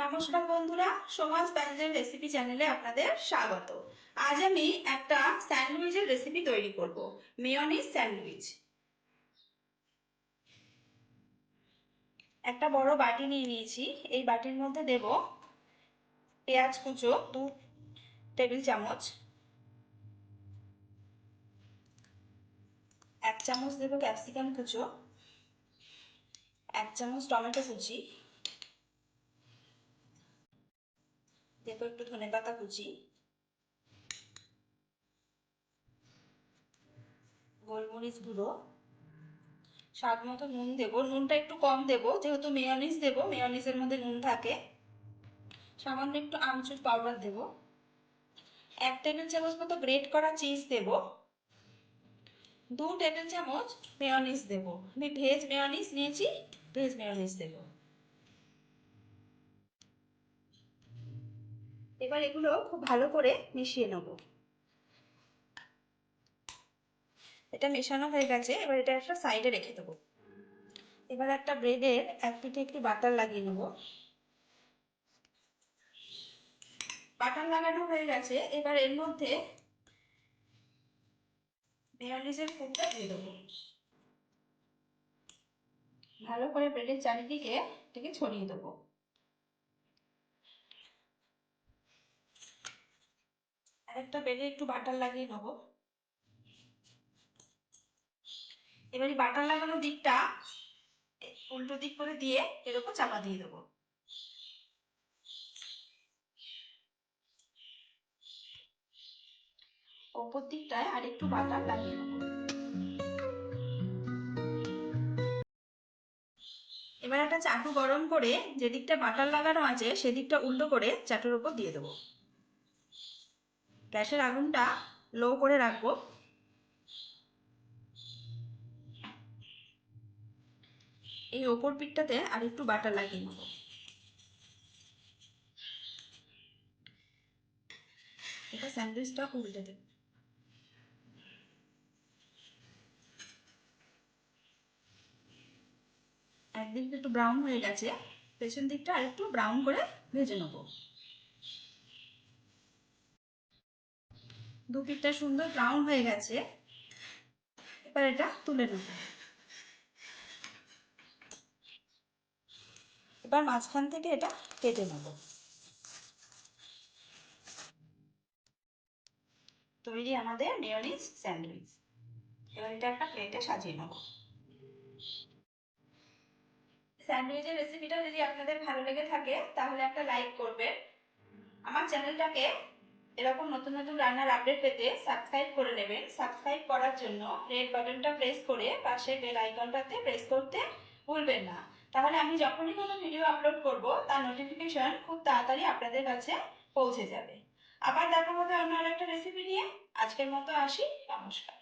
নমস্কার বন্ধুরা, সমাজ ব্যান্ডের রেসিপি চ্যানেলে আপনাদের স্বাগত। আজ আমি একটা স্যান্ডউইচের রেসিপি তৈরি করব মেয়নিজ স্যান্ডউইচ। একটা বড় বাটি নিয়ে নিয়েছি, এই বাটির মধ্যে দেব পেঁয়াজ কুচো, দু টেবিল চামচ। এক চামচ দেব ক্যাপসিকাম কুচো, এক চামচ টমেটো কুচি। দেবো একটু ধনে পাতা কুচি। গোলমরিচ গুঁড়ো। স্বাদ মতো নুন দেবো। নুনটা একটু কম দেবো, যেহেতু মেয়নিস দেবো মেয়নিসের মধ্যে নুন থাকে। সামান্য একটু আমচুর পাউডার দেব। এক টেবিল চামচ মতো গ্রেট করা চিজ দেব। দু টেবিল চামচ মেয়নিস দেব। আমি ভেজ মেয়নিস নিয়েছি, ভেজ মেয়নিস দেবো। এবার এগুলো খুব ভালো করে মিশিয়ে নেব। এটা মেশানো হয়ে গেছে, এবার এটা একটা সাইডে রেখে দেবো। এবার একটা ব্রেডের এক পিঠে একটু বাটার লাগিয়ে নেব। বাটার লাগানো হয়ে গেছে, এবার এর মধ্যে মেয়নিজের ফুটটা দিয়ে দেবো। ভালো করে ব্রেডের চারিদিকে এটাকে ছড়িয়ে দেবো। আরেকটা বেলে একটু বাটার লাগিয়ে নেব। এবার বাটার লাগানো দিকটা উল্টো দিক করে দিয়ে এর উপর চাপা দিয়ে দেবো। ওপর দিকটায় আর একটু বাটার লাগিয়ে নেব। এবার একটা চাটু গরম করে যেদিকটা বাটার লাগানো আছে সেদিকটা উল্টো করে চাটুর উপর দিয়ে দেবো। গ্যাসের আগুনটা লো করে রাখব। এই ওপর পিঠটাতে আর একটু বাটার লাগিয়ে নেব। এটা স্যান্ডউইচটা উল্টে দেব। একদিকটা একটু ব্রাউন হয়ে গেছে, পেছন দিকটা আর একটু ব্রাউন করে ভেজে নেব। দু পিঠটা সুন্দর ব্রাউন হয়ে গেছে। এবার এটা তুলে নেব। এবার মাঝখান থেকে এটা কেটে নেব। তৈরি আমাদের মেয়নিজ স্যান্ডউইচ এবার এটা একটা প্লেটে সাজিয়ে নেব। স্যান্ডউইচের রেসিপিটা যদি আপনাদের ভালো লেগে থাকে, তাহলে একটা লাইক করবেন। আমার চ্যানেলটাকে এরকম নতুন নতুন রান্নার আপডেট পেতে সাবস্ক্রাইব করে নেবেন। সাবস্ক্রাইব করার জন্য রেড বাটনটা প্রেস করে পাশে বেল আইকনটাতে প্রেস করতে ভুলবেন না। তাহলে আমি যখনই কোনো ভিডিও আপলোড করব, তার নোটিফিকেশন খুব তাড়াতাড়ি আপনাদের কাছে পৌঁছে যাবে। আবার দেখা হবে অন্য আরেকটা রেসিপি নিয়ে আজকের মতো আসি। নমস্কার।